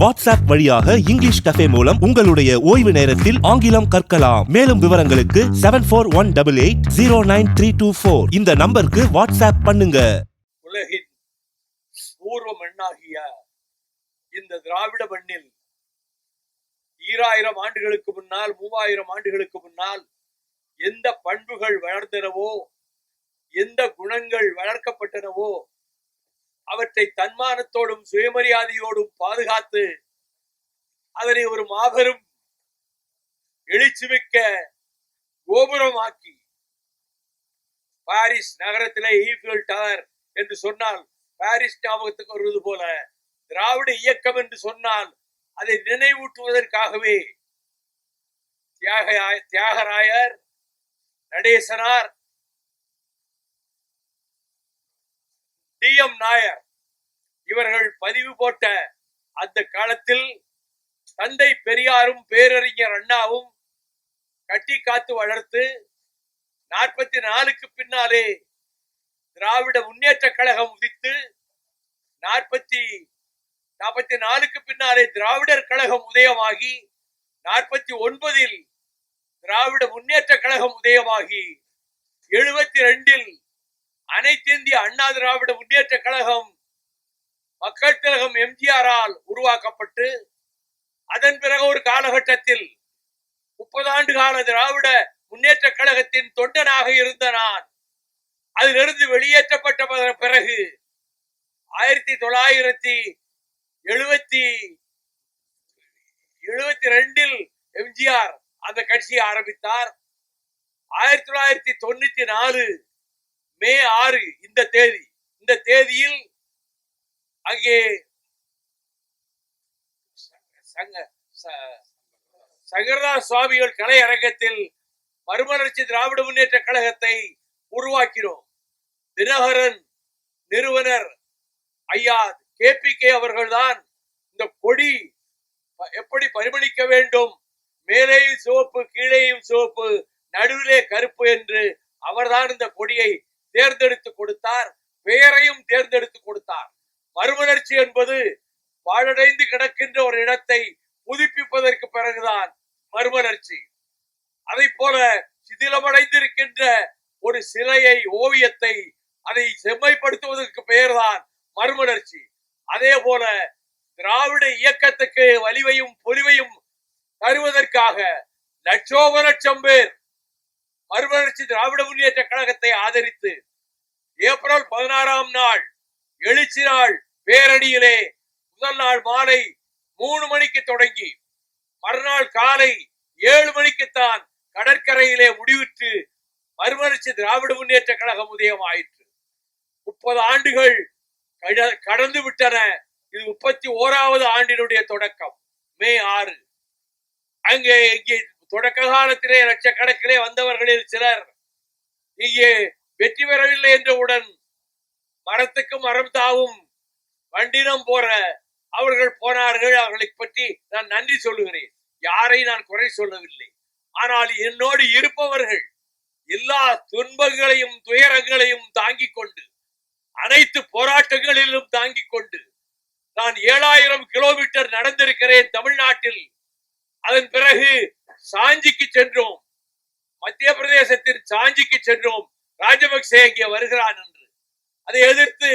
WhatsApp வழியாக English cafe மூலம் உங்களுடைய ஓய்வு நேரத்தில் ஆங்கிலம் கற்கலாம். மேலும் விவரங்களுக்கு seven four one double eight zero nine three two four இந்த நம்பருக்கு வாட்ஸ்அப் பண்ணுங்க. உலகின் பூர்வ மண்ணாகிய இந்த திராவிட மண்ணில் ஈராயிரம் ஆண்டுகளுக்கு முன்னால் மூவாயிரம் ஆண்டுகளுக்கு முன்னால் எந்த பண்புகள் வளர்ந்தனவோ எந்த குணங்கள் வளர்க்கப்பட்டனவோ அவற்றை தன்மானத்தோடும் சுயமரியாதையோடும் பாதுகாத்து அதனை ஒரு மாபெரும் எழுச்சிமிக்க கோபுரமாக்கி பாரிஸ் நகரத்திலே ஈஃபில் டவர் என்று சொன்னால் பாரிஸ் ஞாபகத்துக்கு வருவது போல திராவிட இயக்கம் என்று சொன்னால் அதை நினைவூட்டுவதற்காகவே தியாக தியாகராயர் நடேசனார் டி எம் நாயர் இவர்கள் பதிவு போட்ட அந்த காலத்தில் தந்தை பெரியாரும் பேரறிஞர் அண்ணாவும் கட்டி காத்து வளர்த்து நாற்பத்தி நாலுக்கு பின்னாலே திராவிட முன்னேற்ற கழகம் உதித்து நாற்பத்தி நாற்பத்தி நாலுக்கு பின்னாலே திராவிடர் கழகம் உதயமாகி நாற்பத்தி ஒன்பதில் திராவிட முன்னேற்ற கழகம் உதயமாகி எழுபத்தி ரெண்டில் அனைத்து இந்திய அண்ணா திராவிட முன்னேற்ற கழகம் மக்கள் திலகம் எம்ஜிஆரால் உருவாக்கப்பட்டு அதன் பிறகு ஒரு காலகட்டத்தில் முப்பது ஆண்டு கால திராவிட முன்னேற்ற கழகத்தின் தொண்டனாக இருந்த நான் அதிலிருந்து வெளியேற்றப்பட்ட பிறகு ஆயிரத்தி தொள்ளாயிரத்தி எழுபத்தி எழுபத்தி ரெண்டில் எம்ஜிஆர் அந்த கட்சியை ஆரம்பித்தார். ஆயிரத்தி தொள்ளாயிரத்தி தொண்ணூத்தி நாலு மே ஆறு இந்த தேதி இந்த தேதியில் அங்கே சங்க சங்கரதாஸ் சுவாமிகள் கலை அரங்கத்தில் மறுமலர்ச்சி திராவிட முன்னேற்ற கழகத்தை உருவாக்கினோம். தினகரன் நிறுவனர் ஐயா கே பி கே அவர்கள்தான் இந்த கொடி எப்படி பரிமளிக்க வேண்டும்? மேலேயும் சிவப்பு கீழேயும் சிவப்பு நடுவிலே கருப்பு என்று அவர்தான் இந்த கொடியை தேர்ந்தெடுத்து கொடுத்தார். பெயரையும் தேர்ந்தெடுத்து கொடுத்தார். மறுமலர்ச்சி என்பது பாழடைந்து கிடக்கின்ற ஒரு இடத்தை புதுப்பிப்பதற்கு பிறகுதான் மறுமலர்ச்சி. அதை போல சிதிலமடைந்திருக்கின்ற ஒரு சிலையை ஓவியத்தை அதை செம்மைப்படுத்துவதற்கு பெயர்தான் மறுமலர்ச்சி. அதே போல திராவிட இயக்கத்துக்கு வலிவையும் பொலிவையும் தருவதற்காக லட்சோப லட்சம் பேர் மறுமலர்ச்சி திராவிட முன்னேற்ற கழகத்தை ஆதரித்து ஏப்ரல் பதினாறாம் நாள் எழுச்சி நாள் பேரணியிலே முதல் நாள் மாலை மூணு மணிக்கு தொடங்கி மறுநாள் காலை ஏழு மணிக்குத்தான் கடற்கரையிலே முடிவுற்று மறுமலர்ச்சி திராவிட முன்னேற்ற கழகம் உதயம் ஆயிற்று முப்பது ஆண்டுகள் கட- கடந்து விட்டன. இது முப்பத்தி ஓராவது ஆண்டினுடைய தொடக்கம் மே ஆறு. அங்கே இங்கே தொடக்க காலத்திலே லட்சக்கணக்கிலே வந்தவர்களில் சிலர் இங்கே வெற்றி பெறவில்லை என்றவுடன் மரத்துக்கும் மரம் தாவும் வண்டினம் போற அவர்கள் போனார்கள். அவர்களை பற்றி நான் நன்றி சொல்லுகிறேன். யாரை நான் குறை சொல்லவில்லை. ஆனால் என்னோடு இருப்பவர்கள் எல்லா துன்பங்களையும் துயரங்களையும் தாங்கிக் கொண்டு அனைத்து போராட்டங்களிலும் தாங்கிக் கொண்டு நான் ஏழாயிரம் கிலோமீட்டர் நடந்திருக்கிறேன் தமிழ்நாட்டில். அதன் பிறகு சாஞ்சிக்கு சென்றோம். மத்திய பிரதேசத்தின் சாஞ்சிக்கு சென்றோம். ராஜபக்சே இங்கே வருகிறான் என்று. அதை எதிர்த்து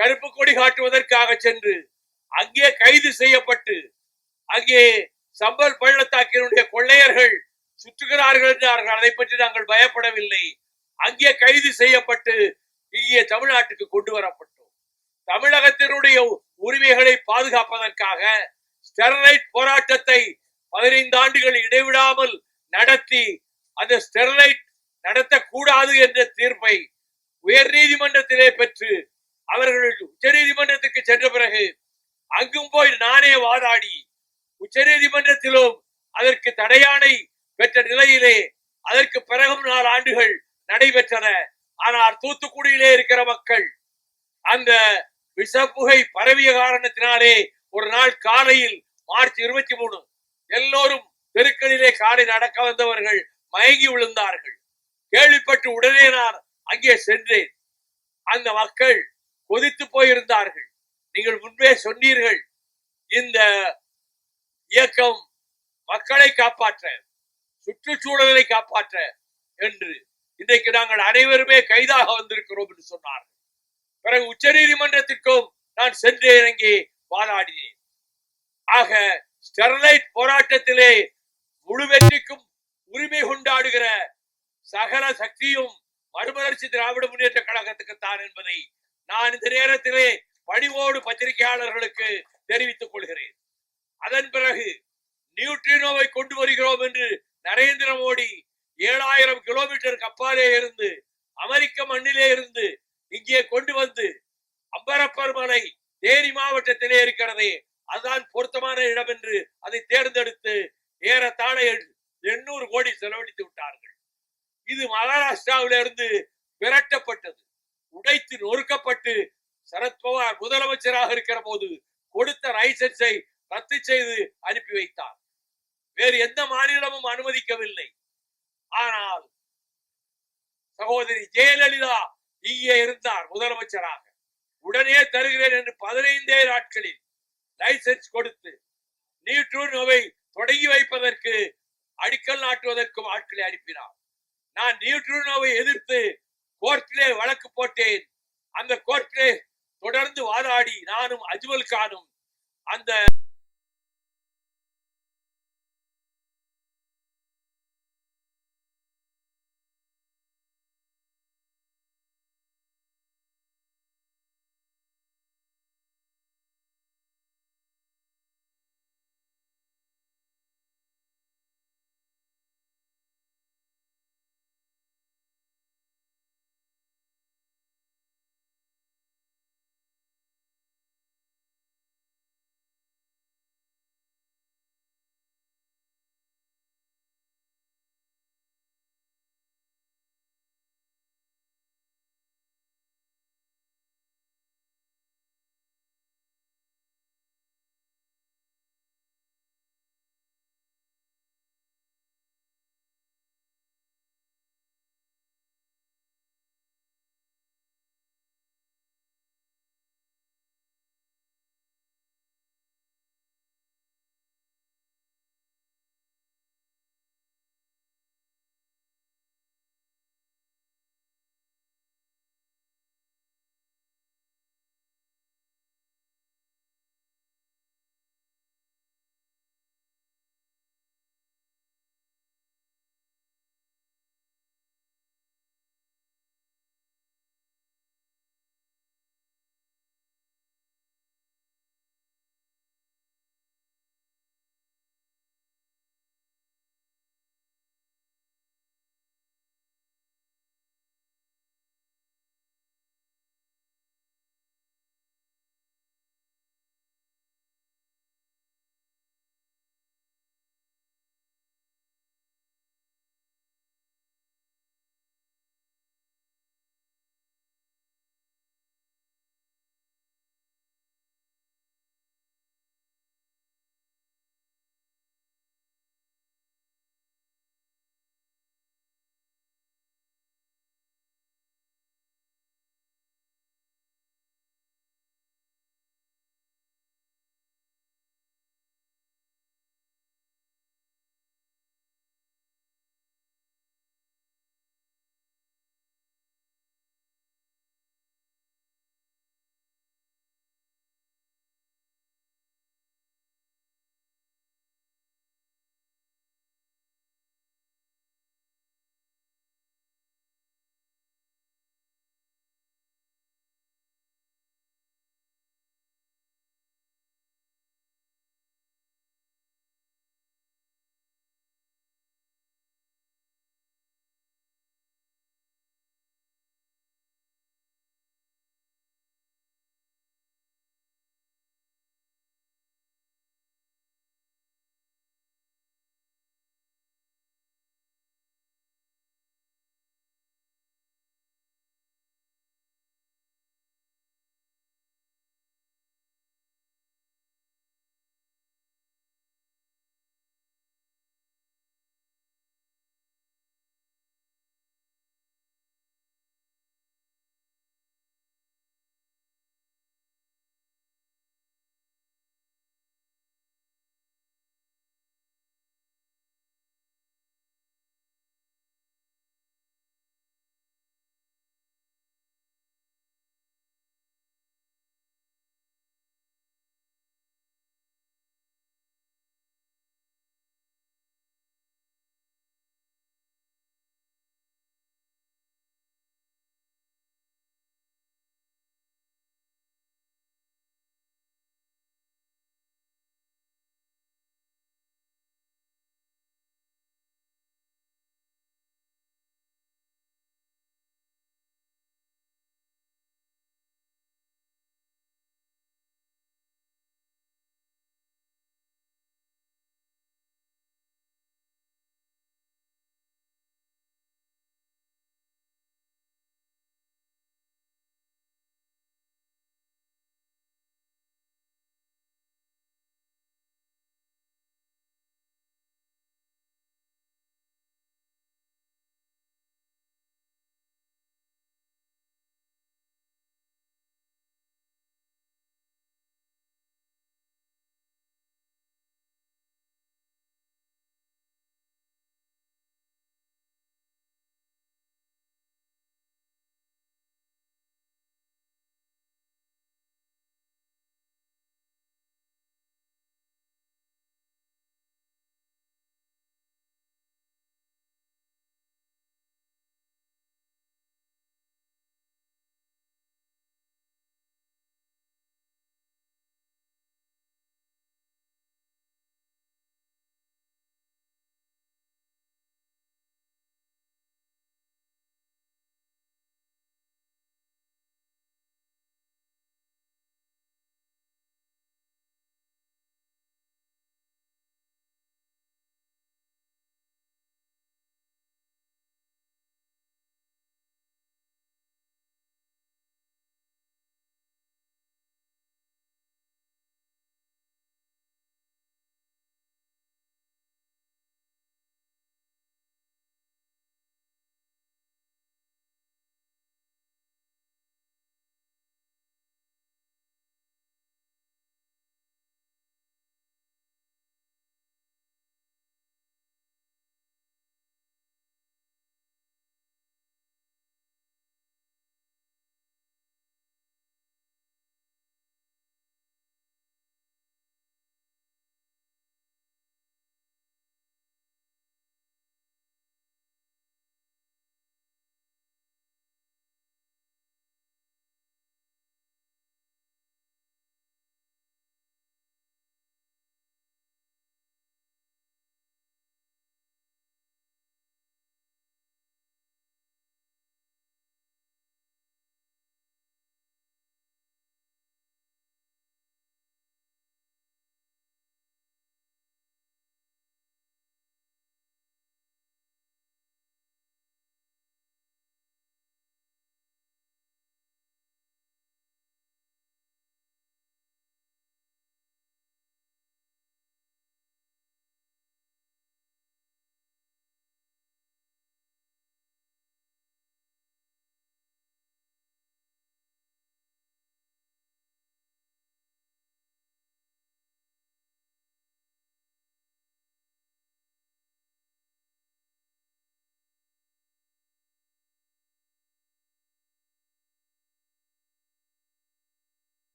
கருப்பு கொடி காட்டுவதற்காக சென்று அங்கே கைது செய்யப்பட்டு அங்கே சம்பல் பள்ளத்தாக்கினுடைய கொள்ளையர்கள் சுற்றுகிறார்கள் என்றார்கள். அதை பற்றி நாங்கள் பயப்படவில்லை. அங்கே கைது செய்யப்பட்டு இங்கே தமிழ்நாட்டுக்கு கொண்டு வரப்பட்டோம். தமிழகத்தினுடைய உரிமைகளை பாதுகாப்பதற்காக ஸ்டெர்லைட் போராட்டத்தை பதினைந்து ஆண்டுகள் இடைவிடாமல் நடத்தி அந்த ஸ்டெர்லைட் நடத்தக்கூடாது என்ற தீர்ப்பை உயர் நீதிமன்றத்திலே பெற்று அவர்கள் உச்ச நீதிமன்றத்துக்கு சென்ற பிறகு அங்கும் போய் நானே வாதாடி உச்ச நீதிமன்றத்திலும் அதற்கு தடையானை பெற்ற நிலையிலே அதற்கு பிறகும் நாலு ஆண்டுகள் நடைபெற்றன. ஆனால் தூத்துக்குடியிலே இருக்கிற மக்கள் அந்த விஷப்புகை பரவிய காரணத்தினாலே ஒரு நாள் காலையில் மார்ச் இருபத்தி மூணு எல்லோரும் தெருக்களிலே காலை நடக்க வந்தவர்கள் மயங்கி விழுந்தார்கள். கேள்விப்பட்டு உடனே நான் அங்கே சென்றேன். அந்த மக்கள் கொதித்து போயிருந்தார்கள். நீங்கள் முன்பே சொன்னீர்கள் இந்த இயக்கம் மக்களை காப்பாற்ற சுற்றுச்சூழலை காப்பாற்ற என்று. இன்றைக்கு நாங்கள் அனைவருமே கைதாக வந்திருக்கிறோம் என்று சொன்னார்கள். பிறகு உச்ச நீதிமன்றத்திற்கும் நான் சென்று இறங்கி வாதாடினேன். ஆக ஸ்டெர்லைட் போராட்டத்திலே முழு வெற்றிக்கும் உரிமை கொண்டாடுகிற சகல சக்தியும் மறுமலர்ச்சி திராவிட முன்னேற்ற கழகத்துக்கு தான் என்பதை நான் இந்த நேரத்திலே பணிவோடு பத்திரிகையாளர்களுக்கு தெரிவித்துக் கொள்கிறேன். அதன் பிறகு நியூட்ரினோவை கொண்டு வருகிறோம் என்று நரேந்திர மோடி ஏழாயிரம் கிலோமீட்டருக்கு அப்பாலே இருந்து அமெரிக்க மண்ணிலே இருந்து இங்கே கொண்டு வந்து அம்பரப்பர் மலை தேனி மாவட்டத்திலே இருக்கிறதே அதுதான் பொருத்தமான இடம் என்று அதை தேர்ந்தெடுத்து ஏறத்தாழ எண்ணூறு கோடி செலவழித்து விட்டார்கள். இது மகாராஷ்டிராவில இருந்து விரட்டப்பட்டது. உடைத்து நொறுக்கப்பட்டு சரத்பவார் முதலமைச்சராக இருக்கிற போது கொடுத்த லைசன்ஸை ரத்து செய்து அனுப்பி வைத்தார். வேறு எந்த மாநிலமும் அனுமதிக்கவில்லை. ஆனால் சகோதரி ஜெயலலிதா இங்கே இருந்தார் முதலமைச்சராக. உடனே தருகிறேன் என்று பதினைந்தே நாட்களில் லைசன்ஸ் கொடுத்து நியூட்ரோனோவை தொடங்கி வைப்பதற்கு அடிக்கல் நாட்டுவதற்கும் ஆட்களை அனுப்பினார். நான் நியூட்ரோனோவை எதிர்த்து வழக்கு அந்த கோர்ட்டிலே தொடர்ந்து வாதாடி நானும் அஜ்மல் கானும் அந்த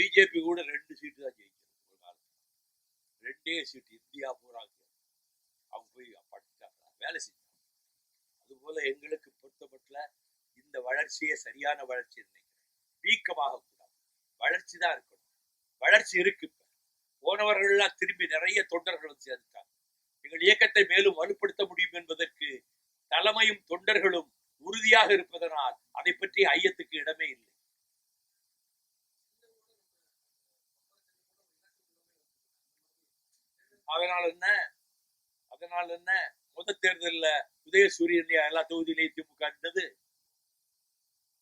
பிஜேபி கூட ரெண்டு சீட்டு தான் ஜெயிக்கிறது ஒரு காலத்தில். ரெண்டே சீட்டு இந்தியா பூரா அவங்க போய் படிச்சாங்க வேலை செஞ்சாங்க. அதுபோல எங்களுக்கு பொறுத்தமட்டில் இந்த வளர்ச்சியே சரியான வளர்ச்சி நினைக்கிறேன். வீக்கமாக கூடாது வளர்ச்சி தான் இருக்கணும். வளர்ச்சி இருக்கு இப்போ. போனவர்கள்லாம் திரும்பி நிறைய தொண்டர்கள் வந்து சேர்ந்துட்டாங்க. எங்கள் இயக்கத்தை மேலும் வலுப்படுத்த முடியும் என்பதற்கு தலைமையும் தொண்டர்களும் உறுதியாக இருப்பதனால் அதை பற்றி ஐயத்துக்கு இடமே இல்லை. அதனால் என்ன அதனால் என்ன முத தேர்தலில் உதயசூரியன் எல்லா தொகுதியிலையும் திமுக இருந்தது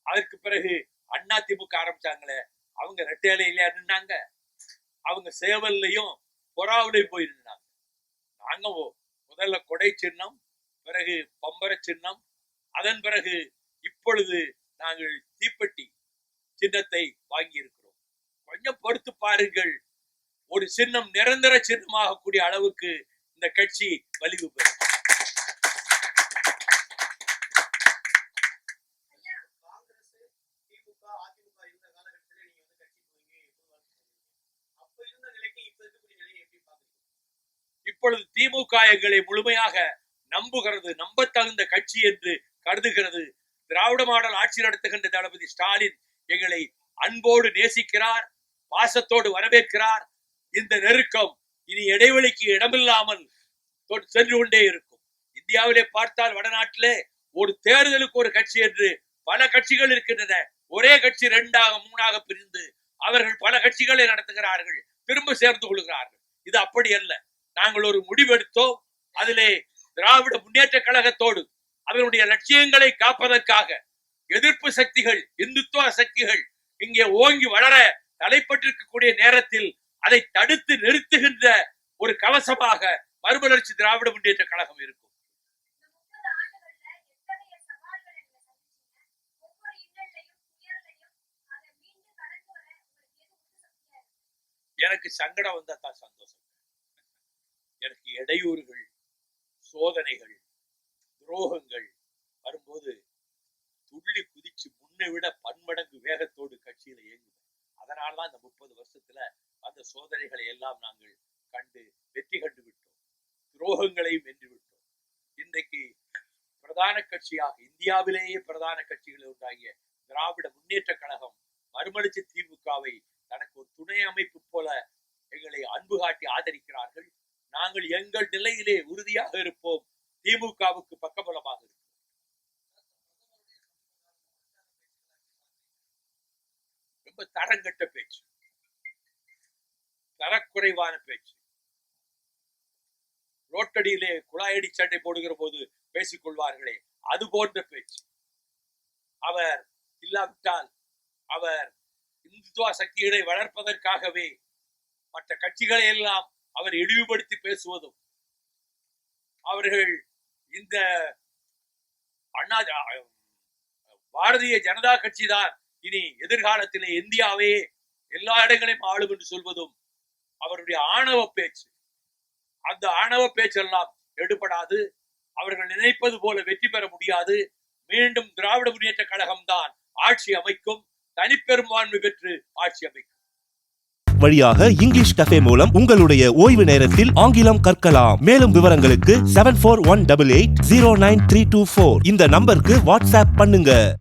அதற்கு பிறகு அண்ணா திமுக ஆரம்பிச்சாங்களே. அவங்க ரெட்டையிலையில நின்னாங்க. அவங்க சேவல்லையும் பொறாவிலையும் போய் நின்னாங்க. நாங்க முதல்ல கொடை சின்னம் பிறகு பம்பர சின்னம் அதன் பிறகு இப்பொழுது நாங்கள் தீப்பெட்டி சின்னத்தை வாங்கி இருக்கிறோம் கொஞ்சம் பொறுத்து பாருங்கள். ஒரு சின்னம் நிரந்தர சின்னமாக கூடிய அளவுக்கு இந்த கட்சி வலிவு பெறும். இப்பொழுது திமுக எங்களை முழுமையாக நம்புகிறது நம்பத்தகுந்த கட்சி என்று கருதுகிறது. திராவிட மாடல் ஆட்சி நடத்துகின்ற தளபதி ஸ்டாலின் எங்களை அன்போடு நேசிக்கிறார் பாசத்தோடு வரவேற்கிறார். இந்த நெருக்கம் இனி இடைவெளிக்கு இடமில்லாமல் சென்று கொண்டே இருக்கும். இந்தியாவிலே பார்த்தால் வடநாட்டிலே ஒரு தேர்தலுக்கு ஒரு கட்சி என்று பல கட்சிகள் இருக்கின்றன. ஒரே கட்சி ரெண்டாக மூணாக பிரிந்து அவர்கள் பல கட்சிகளை நடத்துகிறார்கள். திரும்ப சேர்ந்து கொள்கிறார்கள். இது அப்படி அல்ல. நாங்கள் ஒரு முடிவெடுத்தோம். அதிலே திராவிட முன்னேற்ற கழகத்தோடு அதனுடைய லட்சியங்களை காப்பதற்காக எதிர்ப்பு சக்திகள் இந்துத்துவ சக்திகள் இங்கே ஓங்கி வளர தலைப்பட்டிருக்கக்கூடிய நேரத்தில் அதை தடுத்து நிறுத்துகின்ற ஒரு கவசமாக மறுமலர்ச்சி திராவிட முன்னேற்ற கழகம் இருக்கும். எனக்கு சங்கடம் வந்தா தான் சந்தோஷம். எனக்கு இடையூறுகள் சோதனைகள் துரோகங்கள் வரும்போது துள்ளி குதிச்சு முன்னை விட பன்மடங்கு வேகத்தோடு கட்சியில இயங்குவேன். அதனால்தான் இந்த முப்பது வருஷத்துல அந்த சோதனைகளை எல்லாம் நாங்கள் கண்டு வெற்றி கண்டு விட்டோம். துரோகங்களையும் வென்று விட்டோம். இன்றைக்கு பிரதான கட்சியாக இந்தியாவிலேயே பிரதான கட்சிகள் உண்டாகிய திராவிட முன்னேற்ற கழகம் மறுமலர்ச்சி திமுகவை தனக்கு ஒரு துணை அமைப்பு போல எங்களை அன்பு காட்டி ஆதரிக்கிறார்கள். நாங்கள் எங்கள் நிலையிலே உறுதியாக இருப்போம். திமுகவுக்கு பக்கபலமாக இருப்போம். ரொம்ப தரங்கட்ட பேச்சு. தரக்குறைவான பேச்சு. ரோட்டடியிலே குழாயடி சண்டை போடுகிற போது பேசிக் கொள்வார்களே அது போன்ற பேச்சு. அவர் இல்லாவிட்டால் அவர் இந்துத்துவ சக்திகளை வளர்ப்பதற்காகவே மற்ற கட்சிகளை எல்லாம் அவர் இழிவுபடுத்தி பேசுவதும் அவர்கள் இந்த அண்ணா பாரதிய ஜனதா கட்சி தான் இனி எதிர்காலத்திலே இந்தியாவே எல்லா இடங்களையும் ஆளும் என்று சொல்வதும் அவருடைய ஆணவ பேச்சு. அந்த ஆணவ பேச்செல்லாம் எடுபடாது. அவர்கள் நினைப்பது போல வெற்றி பெற முடியாது. மீண்டும் திராவிட முன்னேற்ற கழகம்தான் ஆட்சி அமைக்கும். தனிப்பெரும்பான்மை பெற்று ஆட்சி அமைக்கும். வழியாக இங்கிலீஷ் கஃபே மூலம் உங்களுடைய ஓய்வு நேரத்தில் ஆங்கிலம் கற்கலாம். மேலும் விவரங்களுக்கு seven four one double eight zero nine three two four இந்த நம்பருக்கு வாட்ஸ்அப் பண்ணுங்க.